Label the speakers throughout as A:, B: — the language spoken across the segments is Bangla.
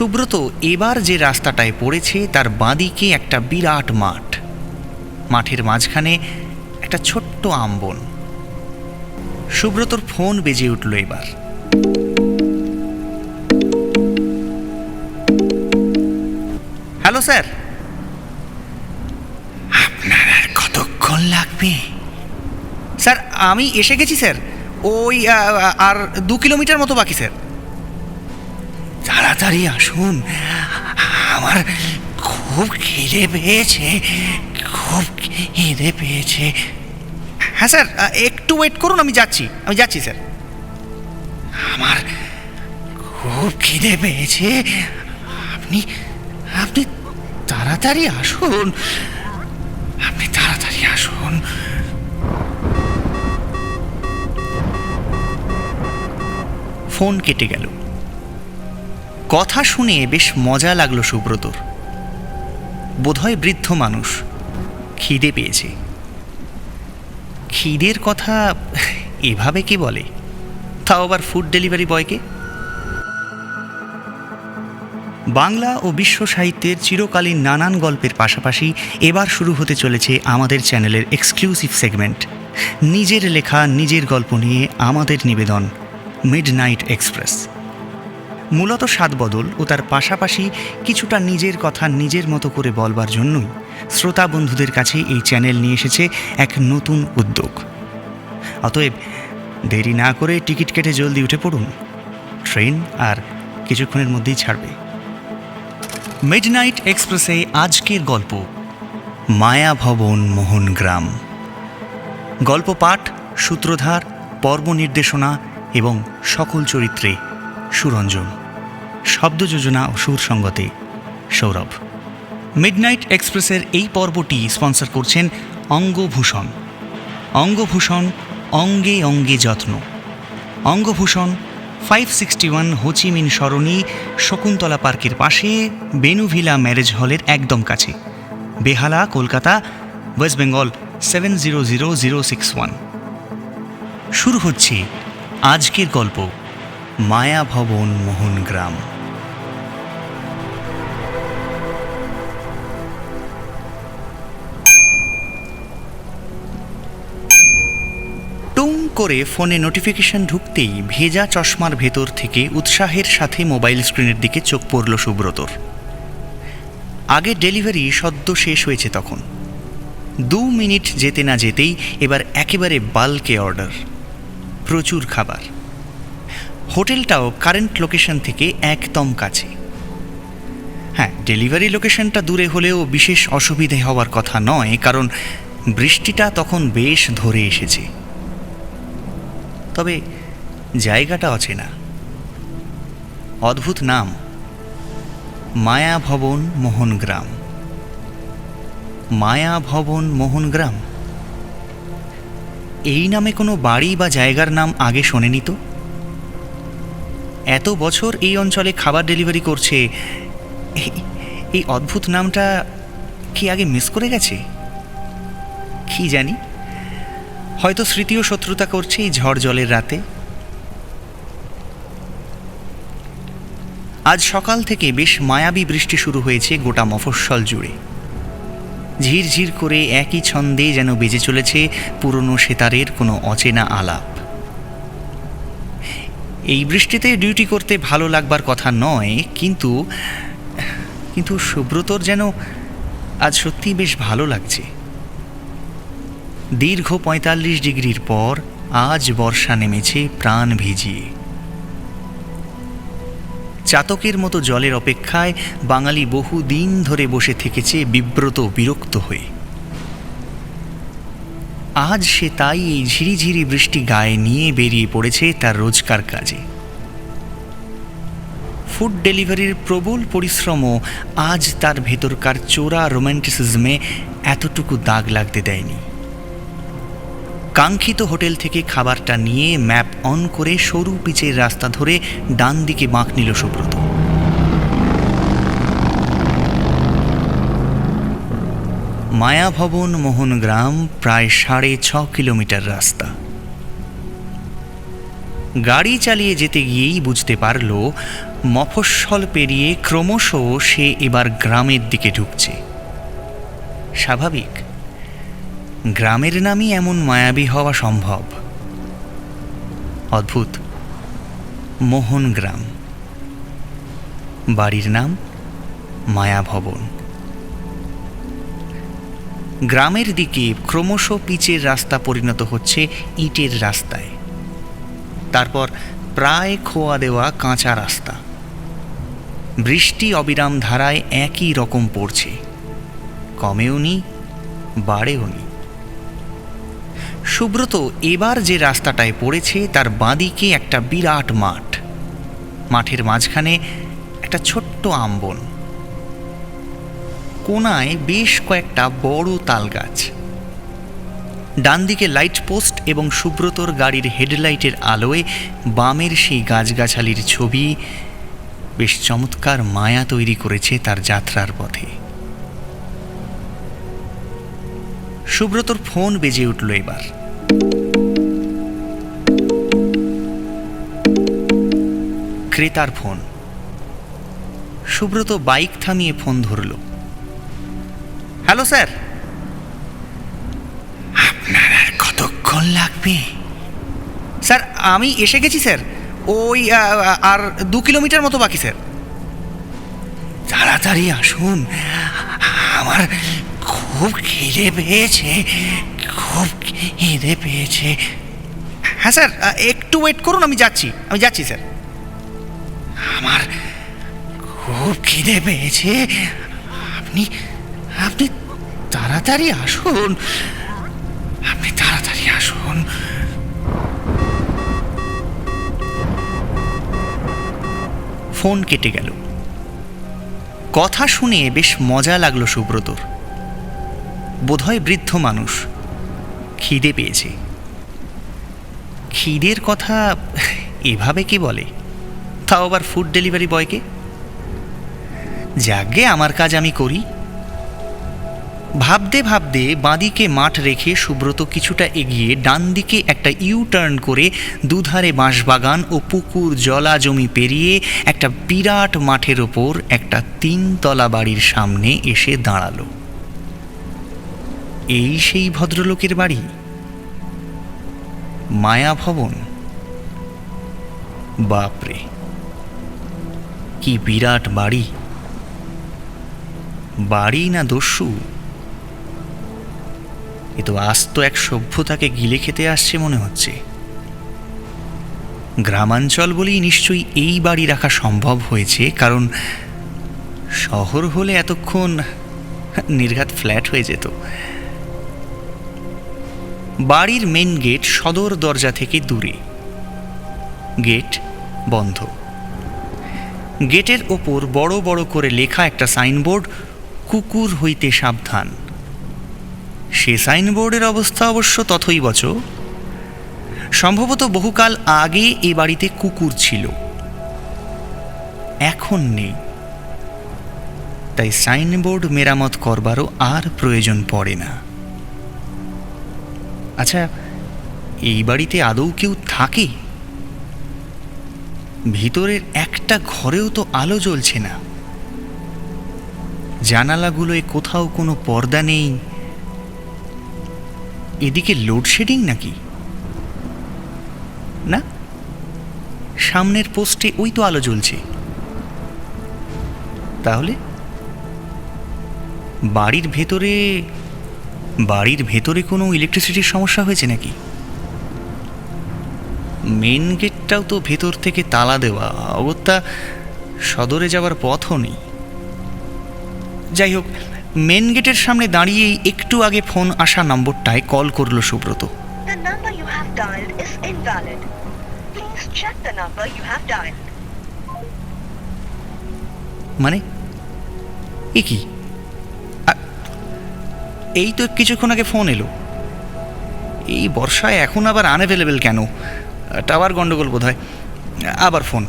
A: সুব্রত এবার যে রাস্তাটায় পড়েছে, তার বাঁদিকে একটা বিরাট মাঠ। মাঠের মাঝখানে একটা ছোট্ট আম্বন। সুব্রতর ফোন বেজে উঠল এবার। Hello, sir. আপনার কতক্ষণ লাগবে? স্যার, আমি এসে গেছি, স্যার। ওই আর দু কিলোমিটার মতো বাকি, স্যার। তাড়াতাড়ি আসুন। আমার খুব খিদে পেয়েছে, খুব খিদে পেয়েছে। হ্যাঁ স্যার, একটু ওয়েট করুন, আমি যাচ্ছি আমি যাচ্ছি স্যার। আমার খুব খিদে পেয়েছে। আপনি আপনি তাড়াতাড়ি আসুন। আপনি তাড়াতাড়ি আসুন। ফোন কেটে গেল। কথা শুনে বেশ মজা লাগল সুব্রতর। বোধহয় বৃদ্ধ মানুষ। খিদে পেয়েছে। খিদের কথা এভাবে কে বলে? তাও আবার ফুড ডেলিভারি বয়কে বাংলা ও বিশ্ব সাহিত্যের চিরকালীন নানান গল্পের পাশাপাশি এবার শুরু হতে চলেছে আমাদের চ্যানেলের এক্সক্লুসিভ সেগমেন্ট নিজের লেখা, নিজের গল্প নিয়ে আমাদের নিবেদন মিড নাইট এক্সপ্রেস মূলত স্বাদবদল ও তার পাশাপাশি কিছুটা নিজের কথা নিজের মতো করে বলবার জন্যই শ্রোতা বন্ধুদের কাছে এই চ্যানেল নিয়ে এসেছে এক নতুন উদ্যোগ। অতএব দেরি না করে টিকিট কেটে জলদি উঠে পড়ুন। ট্রেন আর কিছুক্ষণের মধ্যেই ছাড়বে। মিডনাইট এক্সপ্রেসে আজকের গল্প মায়া ভবন মোহন গ্রাম। গল্প পাঠ, সূত্রধার, পর্ব নির্দেশনা এবং সকল চরিত্রে সুরঞ্জন। শব্দ যোজনা ও সুর সৌরভ। মিডনাইট এক্সপ্রেসের এই পর্বটি স্পন্সর করছেন অঙ্গভূষণ। অঙ্গভূষণ অঙ্গে অঙ্গে যত্ন। Angabhushan five sixty one Ho Chi Minh সরণি শকুন্তলা পার্কের পাশে বেনুভিলা ম্যারেজ হলের একদম কাছে। Behala, Kolkata, West Bengal seven zero zero zero six one. শুরু হচ্ছে আজকের গল্প মায়া ভবন করে ফোনে নোটিফিকেশন ঢুকতেই ভেজা চশমার ভেতর থেকে উৎসাহের সাথে মোবাইল স্ক্রিনের দিকে চোখ পড়ল সুব্রতর। আগে ডেলিভারি সদ্য শেষ হয়েছে তখন। দু মিনিট যেতে না যেতেই এবার একেবারে বাল্কে অর্ডার প্রচুর খাবার। হোটেলটাও কারেন্ট লোকেশন থেকে একদম কাছে। হ্যাঁ ডেলিভারি লোকেশনটা দূরে হলেও বিশেষ অসুবিধে হওয়ার কথা নয়, কারণ বৃষ্টিটা তখন বেশ ধরে এসেছে। তবে জায়গাটা অচেনা। অদ্ভুত নাম মায়া ভবন মোহন গ্রাম। মায়া ভবন মোহন গ্রাম? এই নামে কোনো বাড়ি বা জায়গার নাম আগে শোনেনি তো? এত বছর এই অঞ্চলে খাবার ডেলিভারি করছে এই অদ্ভুত নামটা কি আগে মিস করে গেছে? কি জানি? হয়তো স্মৃতিও শত্রুতা করছে এই ঝড় জলের রাতে। আজ সকাল থেকে বেশ মায়াবী বৃষ্টি শুরু হয়েছে গোটা মফস্বল জুড়ে। ঝিরঝির করে একই ছন্দে যেন বেজে চলেছে পুরনো সেতারের কোনো অচেনা আলাপ। এই বৃষ্টিতে ডিউটি করতে ভালো লাগবার কথা নয়, কিন্তু কিন্তু সুব্রতর যেন আজ সত্যিই বেশ ভালো লাগছে। দীর্ঘ পঁয়তাল্লিশ ডিগ্রির পর আজ বর্ষা নেমেছে প্রাণ ভিজিয়ে। চাতকের মতো জলের অপেক্ষায় বাঙালি বহু দিন ধরে বসে থেকেছে বিব্রত বিরক্ত হয়ে। আজ সে তাই এই ঝিরিঝিরি বৃষ্টি গায়ে নিয়ে বেরিয়ে পড়েছে তার রোজকার কাজে। ফুড ডেলিভারির প্রবল পরিশ্রমও আজ তার ভেতরকার চোরা রোম্যান্টিসিজমে এতটুকু দাগ লাগতে দেয়নি। কাঙ্ক্ষিত হোটেল থেকে খাবারটা নিয়ে ম্যাপ অন করে সরু পিচের রাস্তা ধরে ডান দিকে বাঁক নিল সুব্রত। মায়াভবন মোহন গ্রাম প্রায় সাড়ে ছ কিলোমিটার রাস্তা। গাড়ি চালিয়ে যেতে গিয়েই বুঝতে পারল, মফস্বল পেরিয়ে ক্রমশ সে এবার গ্রামের দিকে ঢুকছে। স্বাভাবিক। গ্রামের নামই এমন মায়াবী হওয়া সম্ভব। অদ্ভুত। মোহন গ্রাম। বাড়ির নাম মায়াভবন। গ্রামের দিকে ক্রমশ পিচের রাস্তা পরিণত হচ্ছে ইটের রাস্তায়। তারপর প্রায় খোয়া দেওয়া কাঁচা রাস্তা। বৃষ্টি অবিরাম ধারায় একই রকম পড়ছে। কমেও নি, বাড়েও নি। সুব্রত এবার যে রাস্তাটায় পড়েছে, তার বাঁদিকে একটা বিরাট মাঠ। মাঠের মাঝখানে একটা ছোট্ট আম্বন। কোনায় বেশ কয়েকটা বড় তাল গাছ ডান দিকে লাইট পোস্ট এবং সুব্রতর গাড়ির হেডলাইটের আলোয় বামের সেই গাছগাছালির ছবি বেশ চমৎকার মায়া তৈরি করেছে তার যাত্রার পথে। সুব্রতর ফোন বেজে উঠল এবার। ক্রেতার ফোন। সুব্রত বাইক থামিয়ে ফোন ধরল। Hello, sir. আপনার আর কতক্ষণ লাগবে? স্যার, আমি এসে গেছি, স্যার। ওই আর দু কিলোমিটার মতো বাকি, স্যার। তাড়াতাড়ি আসুন। আমার খুব খিদে পেয়েছে। খুব খিদে পেয়েছে। হ্যাঁ স্যার একটু ওয়েট করুন, আমি যাচ্ছি। আমি যাচ্ছি, স্যার। আমার খুব খিদে পেয়েছে। আপনি আপনি তাড়াতাড়ি আসুন। আপনি তাড়াতাড়ি আসুন। ফোন কেটে গেল। কথা শুনে বেশ মজা লাগল সুব্রতর। বোধহয় বৃদ্ধ মানুষ। খিদে পেয়েছে। খিদের কথা এভাবে কি বলে? তাও আবার ফুড ডেলিভারি বয়কে? যাগে আমার কাজ আমি করি। ভাবতে ভাবতে বাঁদিকে মাঠ রেখে সুব্রত কিছুটা এগিয়ে ডান দিকে একটা ইউ টার্ন করে দুধারে বাঁশবাগান ও পুকুর জলা জমি পেরিয়ে একটা বিরাট মাঠের ওপর একটা তিনতলা বাড়ির সামনে এসে দাঁড়াল। এই সেই ভদ্রলোকের বাড়ি? মায়া ভবন বাপরে, কি বিরাট বাড়ি। বাড়ি না দস্যু? এ তো আস্ত এক সভ্যতাকে গিলে খেতে আসছে মনে হচ্ছে। গ্রামাঞ্চল বলেই নিশ্চয়ই এই বাড়ি রাখা সম্ভব হয়েছে, কারণ শহর হলে এতক্ষণ নির্ঘাত ফ্ল্যাট হয়ে যেত। বাড়ির মেন গেট সদর দরজা থেকে দূরে। গেট বন্ধ। গেটের ওপর বড় বড় করে লেখা একটা সাইনবোর্ড কুকুর হইতে সাবধান। সে সাইনবোর্ডের অবস্থা অবশ্য তথই বচ। সম্ভবত বহুকাল আগে এ বাড়িতে কুকুর ছিল। এখন নেই। তাই সাইনবোর্ড মেরামত করবারও আর প্রয়োজন পড়ে না। আচ্ছা এই বাড়িতে আদৌ কেউ থাকে? ভিতরের একটা ঘরেও তো আলো জ্বলছে না। জানালাগুলোয় কোথাও কোনো পর্দা নেই। এদিকে লোডশেডিং নাকি? না? সামনের পোস্টে ওই তো আলো জ্বলছে। তাহলে? বাড়ির ভেতরে বাড়ির ভেতরে কোনো ইলেকট্রিসিটির সমস্যা হয়েছে নাকি? মেন গেটটাও তো ভেতর থেকে তালা দেওয়া অগত্যা সদরে যাওয়ার পথও নেই। যাই হোক মেন গেটের সামনে দাঁড়িয়েই একটু আগে ফোন আসা নম্বরটায় কল করল সুব্রত।
B: The number you
A: এই তো কিছুক্ষণ আগে ফোন এলো। এই বর্ষায় এখন আবার আনঅ্যাভেলেবেল কেন? টাওয়ার গন্ডগোল বোধ আবার ফোন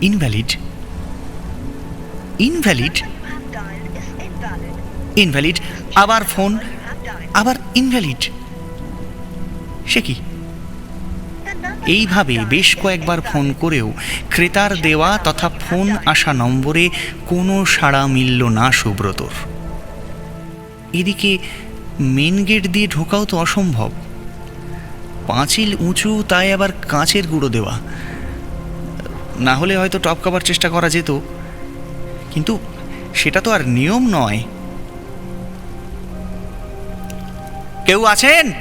A: ইনভ্যালিড ইনভ্যালিড ইনভ্যালিড আবার ফোন
B: আবার ইনভ্যালিড সে কি? এইভাবে বেশ কয়েকবার ফোন করেও ক্রেতার দেওয়া তথা ফোন আসা নম্বরে কোনো সাড়া মিলল না সুব্রতর। এদিকে মেন গেট দিয়ে ঢোকাও তো অসম্ভব। পাঁচিল উঁচু, তাই আবার কাঁচের গুঁড়ো দেওয়া। না হলে হয়তো টপকাবার চেষ্টা করা যেত। কিন্তু সেটা তো আর নিয়ম নয়। কেউ আছেন?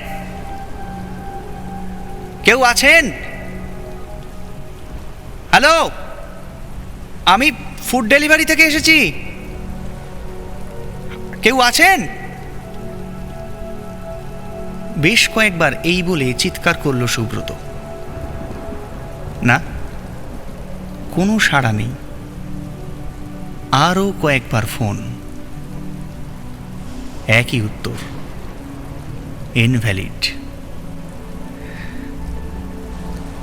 B: কেউ আছেন? হ্যালো? আমি ফুড ডেলিভারি থেকে এসেছি। কেউ আছেন? বেশ কয়েকবার এই বলে চিৎকার করল সুব্রত। না, কোনো সাড়া নেই। আরও কয়েকবার ফোন। একই উত্তর ইনভ্যালিড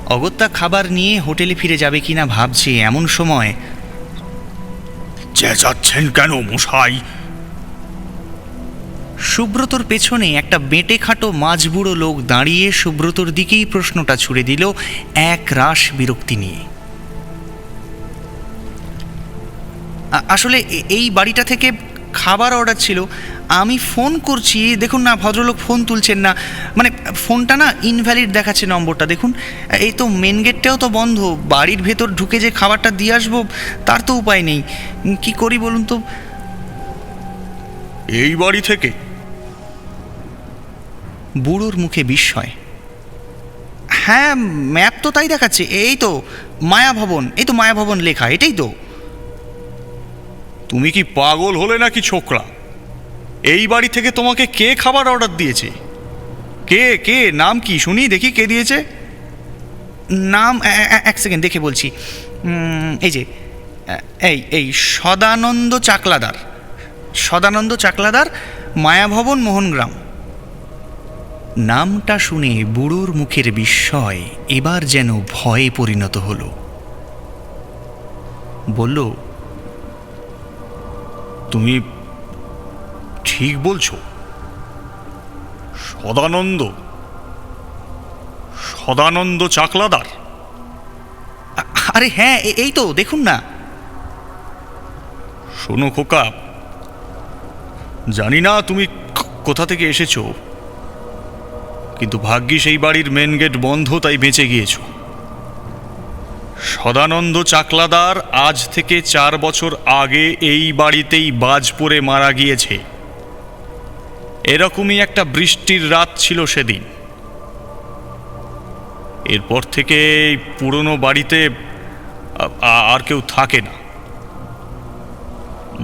B: অগত্যা খাবার নিয়ে হোটেলে ফিরে যাবে কিনা ভাবছে এমন সময়। চেঁচাচ্ছেন কেন মশাই? সুব্রতর পেছনে একটা বেঁটে খাটো মাঝবুড়ো লোক দাঁড়িয়ে সুব্রতর দিকেই প্রশ্নটা ছুড়ে দিল এক রাস বিরক্তি নিয়ে। আসলে এই বাড়িটা থেকে খাবার অর্ডার ছিল। আমি ফোন করছি দেখুন না ভদ্রলোক ফোন তুলছেন না। মানে ফোনটা না ইনভ্যালিড দেখাচ্ছে নম্বরটা দেখুন। এই তো মেন গেটটাও তো বন্ধ বাড়ির ভেতর ঢুকে যে খাবারটা দিয়ে আসব তার তো উপায় নেই। কি করি বলুন তো?
A: এই বাড়ি থেকে?
B: বুড়োর মুখে বিস্ময়। হ্যাঁ ম্যাপ তো তাই দেখাচ্ছে এই তো মায়া ভবন এই তো মায়া ভবন লেখা এটাই তো।
A: তুমি কি পাগল হলে নাকি ছোকরা? এই বাড়ি থেকে তোমাকে কে খাবার অর্ডার দিয়েছে? কে কে, নাম কি? শুনি, দেখি কে দিয়েছে।
B: নাম এক সেকেন্ড দেখে বলছি। এই যে এই এই সদানন্দ চাকলাদার। সদানন্দ চাকলাদার, মায়াভবন মোহনগ্রাম। নামটা শুনে বুড়োর মুখের বিস্ময় এবার যেন ভয়ে পরিণত হলো। বলল,
A: তুমি ঠিক বলছো। সদানন্দ সদানন্দ চাকলাদার।
B: আরে হ্যাঁ এই তো দেখুন না।
A: শোনো খোকা জানি না তুমি কোথা থেকে এসেছ কিন্তু ভাগ্যিস এই বাড়ির মেন গেট বন্ধ তাই বেঁচে গিয়েছো। সদানন্দ চাকলাদার আজ থেকে চার বছর আগে এই বাড়িতেই বাজ পড়ে মারা গিয়েছে। এরকমই একটা বৃষ্টির রাত ছিল সেদিন। এরপর থেকে এই পুরনো বাড়িতে আর কেউ থাকে না।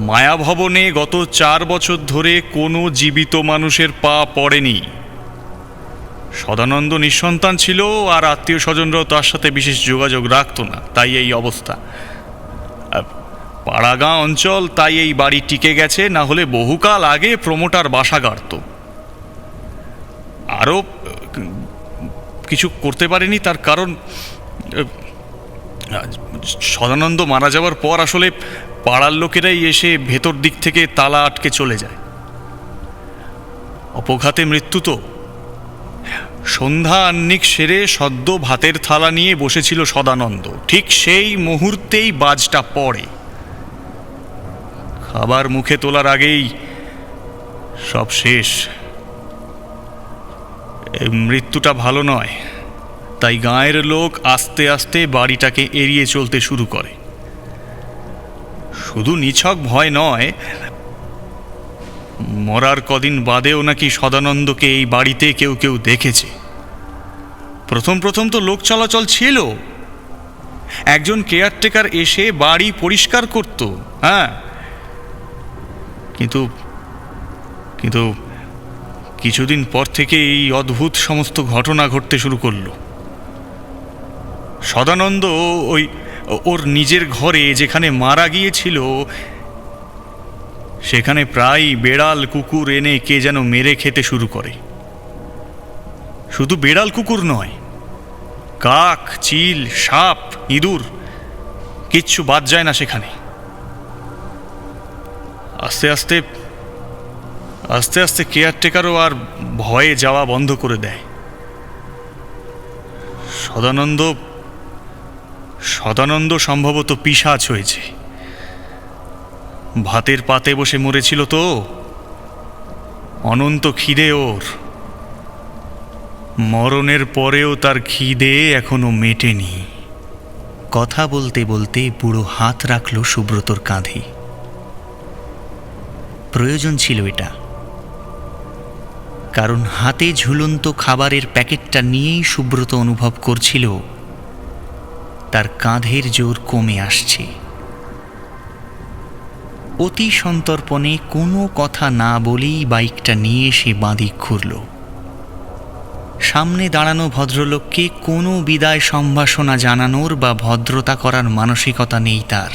A: মায়াভবনে গত চার বছর ধরে কোনো জীবিত মানুষের পা পড়েনি। সদানন্দ নিঃসন্তান ছিল আর আত্মীয় স্বজনরাও তার সাথে বিশেষ যোগাযোগ রাখত না, তাই এই অবস্থা। পাড়াগাঁ অঞ্চল তাই এই বাড়ি টিকে গেছে, না হলে বহুকাল আগে প্রমোটার বাসা গাড়ত। আরও কিছু করতে পারেনি তার কারণ সদানন্দ মারা যাওয়ার পর আসলে পাড়ার লোকেরাই এসে ভেতর দিক থেকে তালা আটকে চলে যায়। অপঘাতে মৃত্যু তো। সন্ধ্যা আহ্নিক সেরে সদ্য ভাতের থালা নিয়ে বসেছিল সদানন্দ। ঠিক সেই মুহূর্তেই বাজটা পড়ে। খাবার মুখে তোলার আগেই সব শেষ। মৃত্যুটা ভালো নয়, তাই গাঁয়ের লোক আস্তে আস্তে বাড়িটাকে এড়িয়ে চলতে শুরু করে। শুধু নিছক ভয় নয়, মরার কদিন বাদেও নাকি সদানন্দকে এই বাড়িতে কেউ কেউ দেখেছে। প্রথম প্রথম তো লোক চলাচল ছিল। একজন কেয়ারটেকার এসে বাড়ি পরিষ্কার করত হ্যাঁ কিন্তু কিন্তু কিছুদিন পর থেকে এই অদ্ভুত সমস্ত ঘটনা ঘটতে শুরু করল। সদানন্দ ওই, ওর নিজের ঘরে যেখানে মারা গিয়েছিল, সেখানে প্রায় বেড়াল কুকুর এনে কে যেন মেরে খেতে শুরু করে। শুধু বেড়াল কুকুর নয়, কাক, চিল, সাপ, ইঁদুর, কিচ্ছু বাদ যায় না সেখানে। আস্তে আস্তে
C: আস্তে আস্তে কেয়ারটেকারও আর ভয়ে যাওয়া বন্ধ করে দেয়। সদানন্দ সদানন্দ সম্ভবত পিসাচ হয়েছে। ভাতের পাতে বসে মরেছিল তো। অনন্ত খিদে ওর। মরণের পরেও তার খিদে এখনও মেটেনি।
A: কথা বলতে বলতে বুড়ো হাত রাখল সুব্রতর কাঁধে। প্রয়োজন ছিল এটা। কারণ হাতে ঝুলন্ত খাবারের প্যাকেটটা নিয়েই সুব্রত অনুভব করছিল, তার কাঁধের জোর কমে আসছে। অতি সন্তর্পণে কোনো কথা না বলেই বাইকটা নিয়ে সে বাঁদিক ঘুরল সামনে দাঁড়ানো ভদ্রলোককে কোনো বিদায় সম্ভাষণা জানানোর বা ভদ্রতা করার মানসিকতা নেই তার।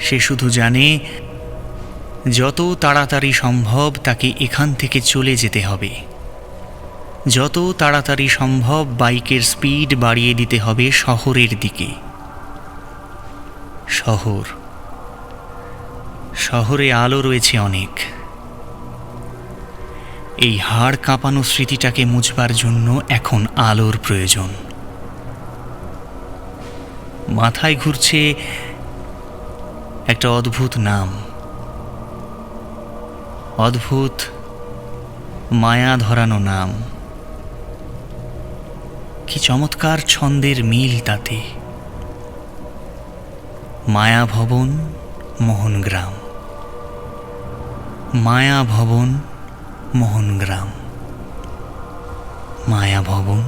A: সে শুধু জানে যত তাড়াতাড়ি সম্ভব তাকে এখান থেকে চলে যেতে হবে। যত তাড়াতাড়ি সম্ভব বাইকের স্পিড বাড়িয়ে দিতে হবে শহরের দিকে। শহর। শহরে আলো রয়েছে অনেক। এই হাড় কাঁপানো স্মৃতিটাকে মুছবার জন্য এখন আলোর প্রয়োজন। মাথায় ঘুরছে একটা অদ্ভুত নাম। অদ্ভুত মায়া ধরানো নাম। কি চমৎকার ছন্দের মিল তাতে। মায়া ভবন মোহনগ্রাম মায়া ভবন মোহনগ্রাম মায়া ভবন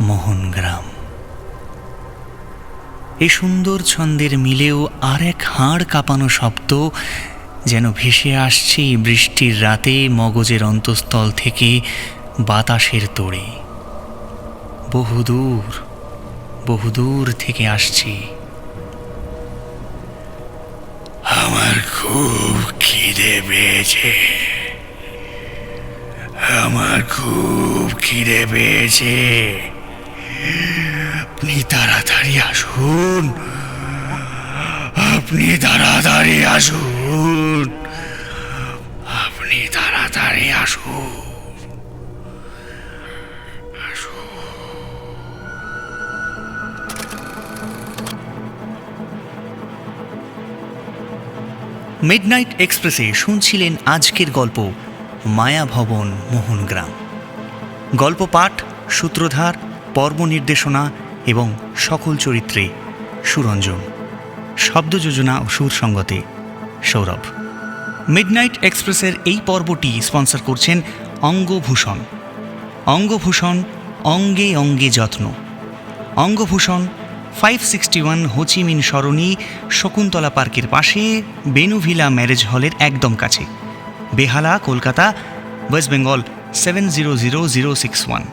A: মোহনগ্রাম এই সুন্দর ছন্দের মিলেও আর এক হাড় কাঁপানো শব্দ যেন ভেসে আসছে বৃষ্টির রাতে মগজের অন্তঃস্থল থেকে বাতাসের তোড়ে। বহুদূর বহুদূর থেকে আসছে।
C: আমার খুব খিদে পেয়েছে। আমার খুব খিদে পেয়েছে। আপনি তাড়াতাড়ি আসুন। আপনি তাড়াতাড়ি আসুন। আপনি তাড়াতাড়ি আসুন।
A: মিডনাইট এক্সপ্রেসে শুনছিলেন আজকের গল্প মায়া ভবন মোহনগ্রাম। গল্প পাঠ, সূত্রধার, পর্ব নির্দেশনা এবং সকল চরিত্রে সুরঞ্জন। শব্দ যোজনা ও সুর সঙ্গতে সৌরভ। মিডনাইট এক্সপ্রেসের এই পর্বটি স্পন্সর করছেন অঙ্গভূষণ। অঙ্গভূষণ অঙ্গে অঙ্গে যত্ন। Angabhushan five sixty one Ho Chi Minh সরণি শকুন্তলা পার্কের পাশে বেনুভিলা ম্যারেজ হলের একদম কাছে। Behala, Kolkata, West Bengal seven zero zero zero six one